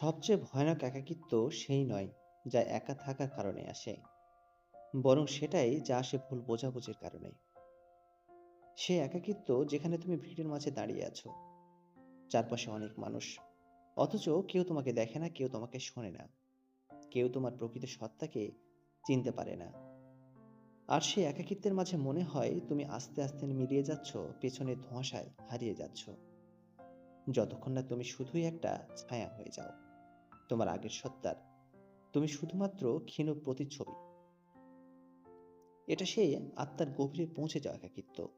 সবচেয়ে ভয়ানক একাকিত্ব সেই নয়, যা একা থাকার কারণে আসে। বরং সেটাই যা আসে ভুল বোঝাবুঝির কারণে। সে একাকিত্ব যেখানে তুমি ভিড়ের মাঝে দাঁড়িয়ে আছো। চারপাশে অনেক মানুষ। অথচ কেউ তোমাকে দেখে না, কেউ তোমাকে শোনে না। কেউ তোমার প্রকৃত সত্তাকে চিনতে পারে না। আর সেই একাকিত্বের মাঝে মনে হয় তুমি আস্তে আস্তে মিলিয়ে যাচ্ছ পেছনে ধোঁয়াশায় হারিয়ে যাচ্ছ। যতক্ষণ না তুমি শুধুই একটা ছায়া হয়ে যাও। তোমার আগের সত্তার। তুমি শুধুমাত্র ক্ষীণ প্রতিচ্ছবি। এটা সেই আত্মার গভীরে পৌঁছে যাওয়া একাকিত্ব।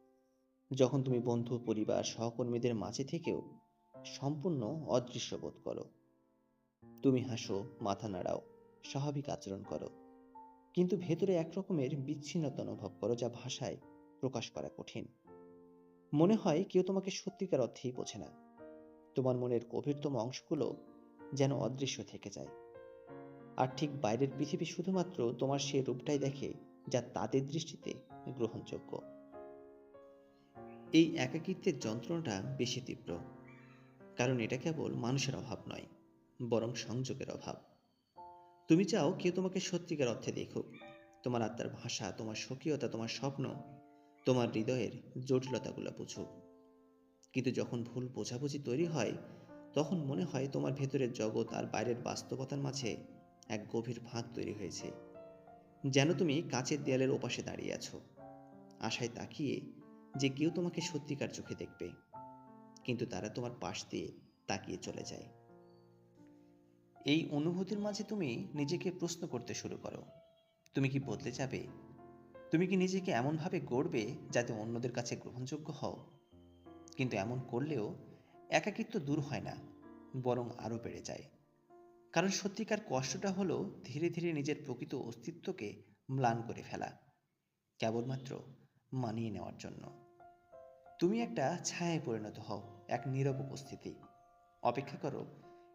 যখন তুমি বন্ধু, পরিবার, সহকর্মীদের মাঝে থেকেও সম্পূর্ণ অদৃশ্য বোধ করো। তুমি হাসো, মাথা নাড়াও, স্বাভাবিক আচরণ করো। কিন্তু ভেতরে একরকমের বিচ্ছিন্নতা অনুভব করো যা ভাষায় প্রকাশ করা কঠিন। মনে হয় কেউ তোমাকে সত্যিকার অর্থেই বোঝে না। তোমার মনের গভীরতম অংশগুলো যেন অদৃশ্য থেকে যায়। আর ঠিক বাইরের পৃথিবী শুধুমাত্র তোমার সেই রূপটাই দেখে যা তাদের দৃষ্টিতে গ্রহণযোগ্য। এই একাকিত্বের যন্ত্রণাটা বেশি তীব্র, কারণ এটা কেবল মানুষের অভাব নয়, বরং সংযোগের অভাব। তুমি চাও কেউ তোমাকে সত্যিকার অর্থে দেখুক। তোমার আত্মার ভাষা, তোমার স্বকীয়তা, তোমার স্বপ্ন, তোমার হৃদয়ের জটিলতাগুলো বুঝুক। কিন্তু যখন ভুল বোঝাবুঝি তৈরি হয় তখন মনে হয় তোমার ভেতরের জগৎ আর বাইরের বাস্তবতার মাঝে এক গভীর ফাঁক তৈরি হয়েছে। যেন তুমি কাচের দেয়ালের ওপাশে দাঁড়িয়ে আছো। আশায় তাকিয়ে যে কেউ তোমাকে সত্যিকার চোখে দেখবে। কিন্তু তারা তোমার পাশ দিয়ে তাকিয়ে চলে যায়। এই অনুভূতির মাঝে তুমি নিজেকে প্রশ্ন করতে শুরু করো। তুমি কি বদলে যাবে? তুমি কি নিজেকে এমনভাবে গড়বে যাতে অন্যদের কাছে গ্রহণযোগ্য হও? কিন্তু এমন করলেও একাকিত্ব দূর হয় না, বরং আরও বেড়ে যায়। কারণ সত্যিকার কষ্টটা হলো ধীরে ধীরে নিজের প্রকৃত অস্তিত্বকে ম্লান করে ফেলা, কেবলমাত্র মানিয়ে নেওয়ার জন্য। তুমি একটা ছায়ায় পরিণত হও, এক নীরব উপস্থিতি। অপেক্ষা করো,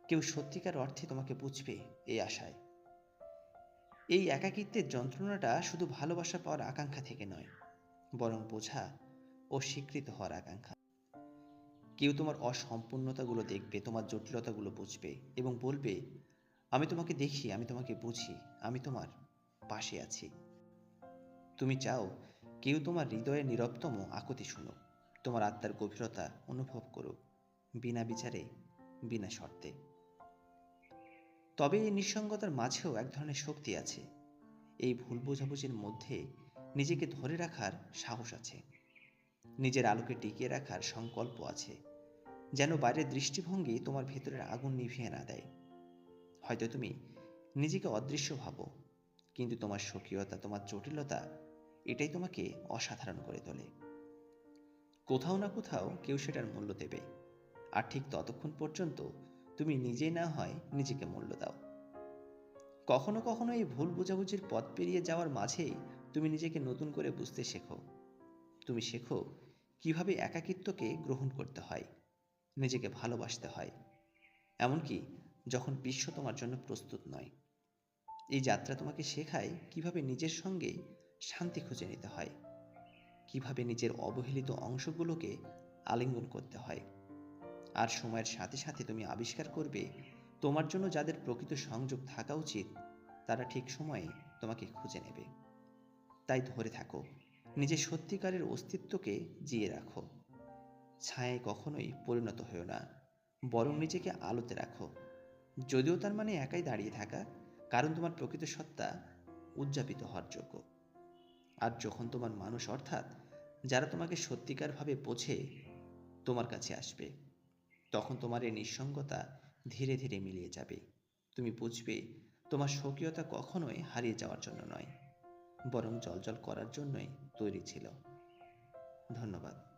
কেউ সত্যিকার অর্থে তোমাকে বুঝবে এই আশায়। এই একাকিত্বের যন্ত্রণাটা শুধু ভালোবাসা পাওয়ার আকাঙ্ক্ষা থেকে নয়, বরং বোঝা ও স্বীকৃত হওয়ার আকাঙ্ক্ষা। কেউ তোমার অসম্পূর্ণতাগুলো দেখবে, তোমার জটিলতাগুলো বুঝবে এবং বলবে, আমি তোমাকে দেখি, আমি তোমাকে বুঝি, আমি তোমার পাশে আছি। তুমি চাও কেউ তোমার হৃদয়ের নীরবতম আকুতি শুনুক, তোমার আত্মার গভীরতা অনুভব করুক, বিনা বিচারে, বিনা শর্তে। তবে এই নিঃসঙ্গতার মাঝেও এক ধরনের শক্তি আছে। এই ভুল বোঝাবুঝির মধ্যে নিজেকে ধরে রাখার সাহস আছে। নিজের আলোকে টিকিয়ে রাখার সংকল্প আছে, যেন বাইরের দৃষ্টিভঙ্গি তোমার ভেতরের আগুন নিভিয়ে না দেয়। হয়তো তুমি নিজেকে অদৃশ্য ভাবো, কিন্তু তোমার স্বকীয়তা, তোমার জটিলতা, এটাই তোমাকে অসাধারণ করে তোলে। কোথাও না কোথাও কেউ সেটার মূল্য দেবে, আর ঠিক ততক্ষণ পর্যন্ত তুমি নিজেই না হয় নিজেকে মূল্য দাও। কখনো কখনো এই ভুল বোঝাবুঝির পথ পেরিয়ে যাওয়ার মাঝেই তুমি নিজেকে নতুন করে বুঝতে শেখো। তুমি শেখো কীভাবে একাকিত্বকে গ্রহণ করতে হয়, নিজেকে ভালোবাসতে হয়, এমনকি যখন বিশ্ব তোমার জন্য প্রস্তুত নয়। এই যাত্রা তোমাকে শেখায় কীভাবে নিজের সঙ্গে শান্তি খুঁজে নিতে হয়, কীভাবে নিজের অবহেলিত অংশগুলোকে আলিঙ্গন করতে হয়। আর সময়ের সাথে সাথে তুমি আবিষ্কার করবে, তোমার জন্য যাদের প্রকৃত সংযোগ থাকা উচিত, তারা ঠিক সময়ে তোমাকে খুঁজে নেবে। তাই ধরে থাকো নিজের সত্যিকারের অস্তিত্বকে জিয়ে রাখো। ছায়ায় কখনোই পরিণত হয়েও না, বরং নিজেকে আলোতে রাখো। যদিও তার মানে একাই দাঁড়িয়ে থাকা, কারণ তোমার প্রকৃত সত্তা উদযাপিত হওয়ার যোগ্য। আর যখন তোমার মানুষ অর্থাৎ যারা তোমাকে সত্যিকারভাবে বোঝে, তোমার কাছে আসবে, তখন তোমার এই নিঃসঙ্গতা ধীরে ধীরে মিলিয়ে যাবে। তুমি বুঝবে, তোমার স্বকীয়তা কখনোই হারিয়ে যাওয়ার জন্য নয়। বরং জলজল করার জন্যই তৈরি ছিল। ধন্যবাদ।